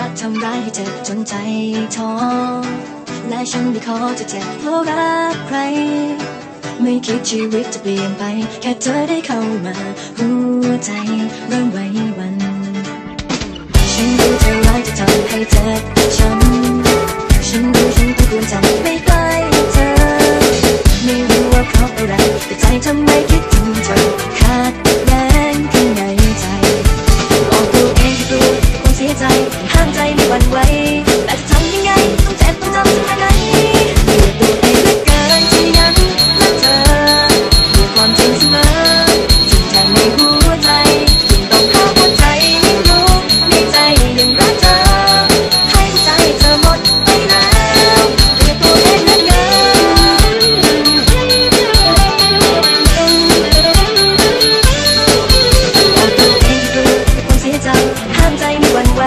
รักทำร้ายให้เจ็บจนใจท้อและฉันไม่ขอจะเจ็บเพราะรักใคร ไม่คิดชีวิตจะเปลี่ยนไป แค่เธอได้เข้ามาหัวใจเริ่มไหววัน ฉันรู้เธอร้ายจะทำให้เจ็บช้ำฉันรู้ฉันก็ควรจะไม่กล้า ห้ามใจไม่หวั่นไหวแต่จะทำยังไงต้องเจ็บต้องจำขนาดไหนตัวเองเกินที่ยังรักเธอมีความจริงเสมอจริงจในหัวใจยิ่งต้องเข้าหัวใจยิ่รู้ในใจยังรักเธอให้ใจเธอหมดไปแล้วเรียตัวเองเหลืเกินเอางใจไม่บันไว